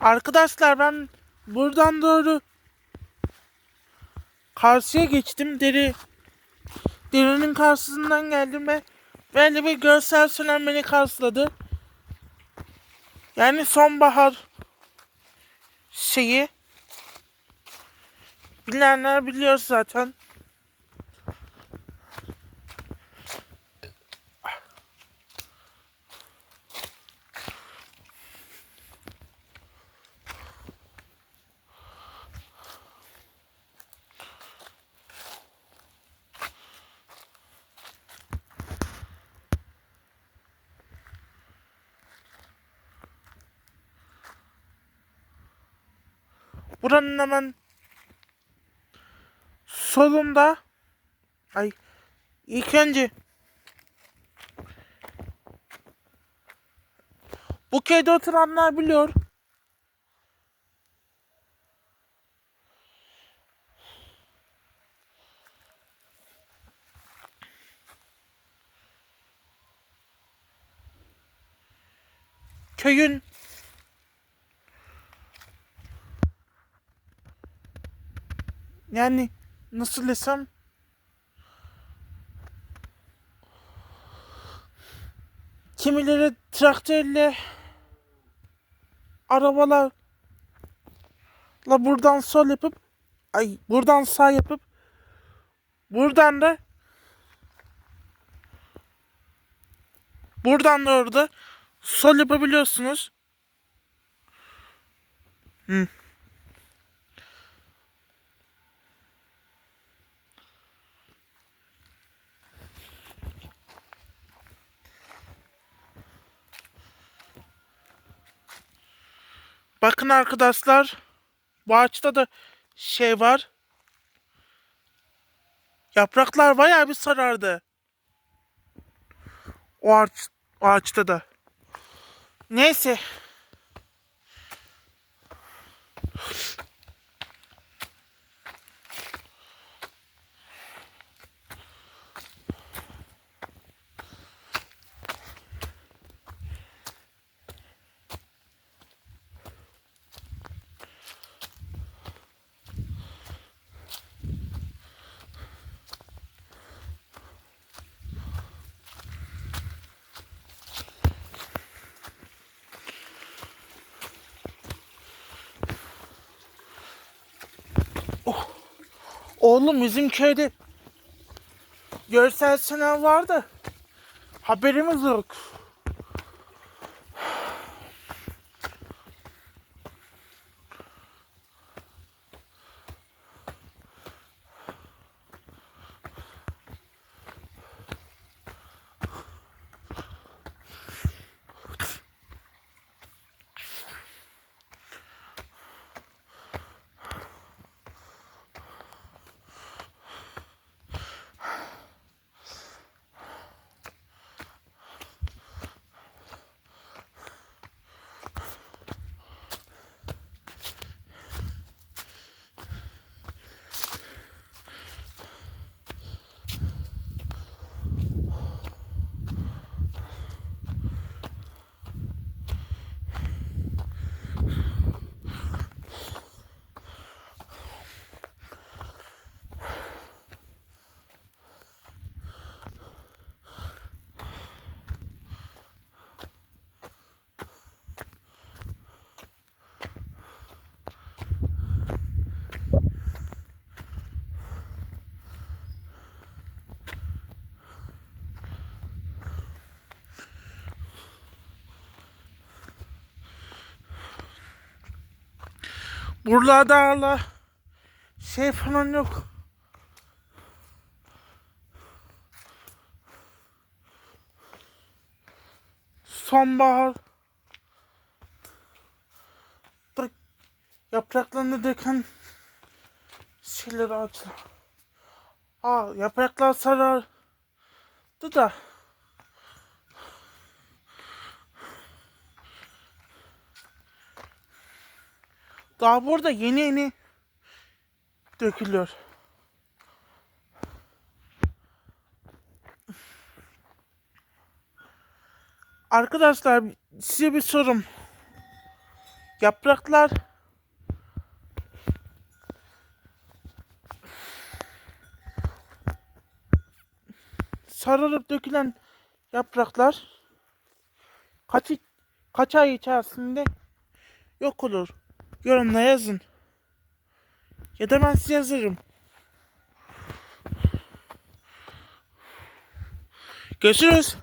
Arkadaşlar ben buradan doğru karşıya geçtim. Deri derinin karşısından geldim ve böyle bir görsel şölen beni karşıladı. Yani sonbahar şeyi bilenler biliyor zaten. Buranın hemen solunda ay ilk önce bu köyde oturanlar biliyor. Köyün Yani nasıl desem kimileri traktörle arabalarla buradan sol yapıp ay buradan sağ yapıp buradan da buradan da orada sol yapabiliyorsunuz. Hı. Bakın arkadaşlar. Bu ağaçta da şey var. Yapraklar bayağı bir sarardı. O ağaç, o ağaçta da. Neyse. Oğlum bizim köyde görsel sınav vardı. Haberimiz yok. Buralarda hala şey falan yok. Sonbahar. Bırak yapraklarını döken şeyler ağaçlar. Aa yapraklar sarardı da. Daha burada yeni yeni dökülüyor. Arkadaşlar size bir sorum. yapraklar sarılıp dökülen yapraklar kaç, kaç ay içerisinde yok olur. Yorumlara yazın. Ya da ben size yazarım. Görüşürüz.